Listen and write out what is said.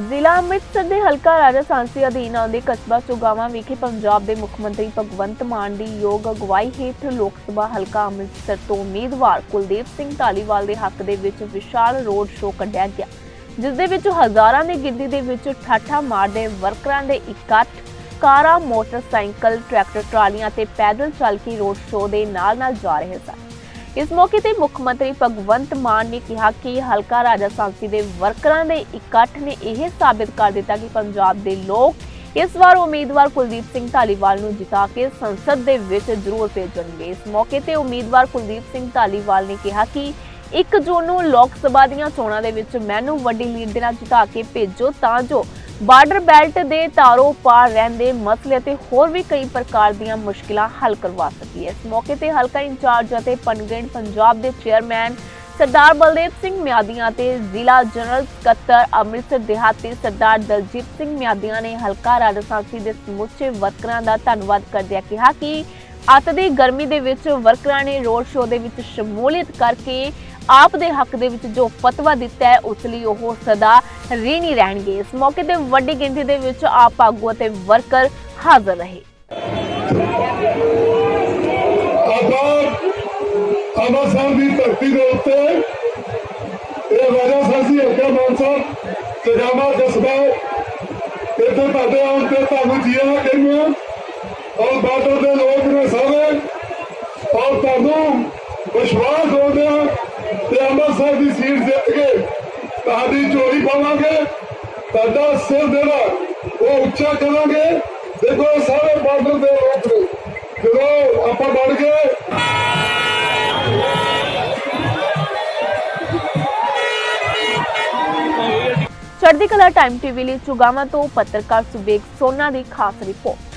ਜ਼ਿਲ੍ਹਾ ਅੰਮ੍ਰਿਤਸਰ ਦੇ ਹਲਕਾ ਰਾਜਾ ਸਾਂਸੀ ਅਧੀਨ ਆਉਂਦੇ ਕਸਬਾ ਚੁਗਾਵਾਂ ਵਿਖੇ ਪੰਜਾਬ ਦੇ ਮੁੱਖ ਮੰਤਰੀ ਭਗਵੰਤ ਮਾਨ ਦੀ ਯੋਗ ਅਗਵਾਈ ਹੇਠ ਲੋਕ ਸਭਾ ਹਲਕਾ ਅੰਮ੍ਰਿਤਸਰ ਤੋਂ ਉਮੀਦਵਾਰ ਕੁਲਦੀਪ ਸਿੰਘ ਢਾਲੀਵਾਲ ਦੇ ਹੱਕ ਦੇ ਵਿੱਚ ਵਿਸ਼ਾਲ ਰੋਡ ਸ਼ੋਅ ਕੱਢਿਆ ਗਿਆ, ਜਿਸ ਦੇ ਵਿੱਚ ਹਜ਼ਾਰਾਂ ਦੀ ਗਿਣਤੀ ਦੇ ਵਿੱਚ ਠਾਠਾ ਮਾਰਦੇ ਵਰਕਰਾਂ ਦੇ ਇਕੱਠ ਕਾਰਾਂ, ਮੋਟਰਸਾਈਕਲ, ਟਰੈਕਟਰ, ਟਰਾਲੀਆਂ ਤੇ ਪੈਦਲ ਚੱਲ ਕੇ ਰੋਡ ਸ਼ੋਅ ਦੇ ਨਾਲ ਨਾਲ ਜਾ ਰਹੇ ਸਨ। ਇਸ ਮੌਕੇ ਤੇ ਮੁੱਖ ਮੰਤਰੀ ਭਗਵੰਤ ਮਾਨ ਨੇ ਕਿਹਾ ਕਿ ਹਲਕਾ ਰਾਜਾ ਸਾਂਸੀ ਦੇ ਵਰਕਰਾਂ ਦੇ ਇਕੱਠ ਨੇ ਇਹ ਸਾਬਿਤ ਕਰ ਦਿੱਤਾ ਕਿ ਪੰਜਾਬ ਦੇ ਲੋਕ ਇਸ ਵਾਰ ਉਮੀਦਵਾਰ ਕੁਲਦੀਪ ਸਿੰਘ ਧਾਲੀਵਾਲ ਨੂੰ ਜਿਤਾ ਕੇ ਸੰਸਦ ਦੇ ਵਿੱਚ ਜ਼ਰੂਰ ਭੇਜਣਗੇ। ਇਸ ਮੌਕੇ ਤੇ ਉਮੀਦਵਾਰ ਕੁਲਦੀਪ ਸਿੰਘ ਧਾਲੀਵਾਲ ਨੇ ਕਿਹਾ ਕਿ 1 ਜੂਨ ਨੂੰ ਲੋਕ ਸਭਾ ਦੀਆਂ ਚੋਣਾਂ ਦੇ ਵਿੱਚ ਮੈਨੂੰ ਵੱਡੀ ਲੀਡ ਦੇ ਨਾਲ ਜਿਤਾ ਕੇ ਭੇਜੋ ਤਾਂ ਜੋ ਬਾਰਡਰ ਬੈਲਟ ਦੇ ਤਾਰੋ ਪਾਰ ਰਹਿੰਦੇ ਮਸਲੇ ਅਤੇ ਹੋਰ ਵੀ ਕਈ ਪ੍ਰਕਾਰ ਦੀਆਂ ਮੁਸ਼ਕਿਲਾਂ ਹੱਲ ਕਰਵਾ ਸਕੀਏ। ਇਸ ਮੌਕੇ ਤੇ ਹਲਕਾ ਇੰਚਾਰਜ ਅਤੇ ਪਨਗੜ ਪੰਜਾਬ ਦੇ ਚੇਅਰਮੈਨ ਸਰਦਾਰ ਬਲਦੇਵ ਸਿੰਘ ਮਿਆਦੀਆਂ ਤੇ ਜ਼ਿਲ੍ਹਾ ਜਨਰਲ ਸਕੱਤਰ ਅੰਮ੍ਰਿਤਸਰ ਦਿਹਾਤੀ ਸਰਦਾਰ ਦਲਜੀਤ ਸਿੰਘ ਮਿਆਦੀਆਂ ਨੇ ਹਲਕਾ ਰਾਜਸਾਂਸੀ ਦੇ ਸਮੁੱਚੇ ਵਰਕਰਾਂ ਦਾ ਧੰਨਵਾਦ ਕਰਦਿਆਂ ਕਿਹਾ ਕਿ ਅੱਤ ਦੀ ਗਰਮੀ ਦੇ ਵਿੱਚ ਵਰਕਰਾਂ ਨੇ ਰੋਡ ਸ਼ੋਅ ਦੇ ਵਿੱਚ ਸ਼ਮੂਲੀਅਤ ਕਰਕੇ ਆਪ ਦੇ ਹੱਕ ਦੇ ਵਿੱਚ ਜੋ ਫਤਵਾ ਦਿੱਤਾ ਹੈ, ਉਸ ਲਈ ਉਹ ਸਦਾ ਰੀਣੀ ਰਹਿਣਗੇ। ਇਸ ਮੌਕੇ ਤੇ ਵੱਡੀ ਗਿਣਤੀ ਦੇ ਵਿੱਚ ਆਪ ਆਗੂ ਅਤੇ ਵਰਕਰ ਹਾਜ਼ਰ ਰਹੇ। ਆਪਾਂ ਅੰਮ੍ਰਿਤਸਰ ਦੀ ਧਰਤੀ ਦੇ ਉੱਤੇ ਇਹ ਰਾਜਾ ਸਾਸੀ ਹਲਕਾ ਮਾਨਸਾ ਸਜਾਮਾ ਕਸਬਾ ਇੱਥੇ ਤੁਹਾਡੇ ਆਉਣ ਤੇ ਤੁਹਾਨੂੰ ਜੀਆ ਕਹਿੰਦੇ ਔਰ ਬਾਰਡਰ ਦੇ ਤੁਹਾਨੂੰ ਵਿਸ਼ਵਾਸ ਹੋਉਂਦੇ ਤੇ ਅੰਮ੍ਰਿਤਸਰ ਦੀ ਸੀਟ ਜਿੱਤ ਕੇ ਤੁਹਾਡੀ ਝੋਲੀ ਪਾਵਾਂਗੇ। ਤੁਹਾਡਾ ਸਿਰ ਜਿਹੜਾ, ਉਹ ਉੱਚਾ ਕਰਾਂਗੇ। ਦੇਖੋ ਸਾਰੇ ਬਾਰਡਰ ਦੇ ਲੋਕ ਜਦੋਂ ਆਪਾਂ ਬਣ ਗਏ, ਚੜ੍ਹਦੀ ਕਲਾ ਟਾਈਮ ਟੀਵੀ ਲਈ ਚੁਗਾਵਾ ਤੋਂ ਪੱਤਰਕਾਰ ਸੁਬੇਗ ਸੋਨਾ ਦੀ ਖਾਸ ਰਿਪੋਰਟ।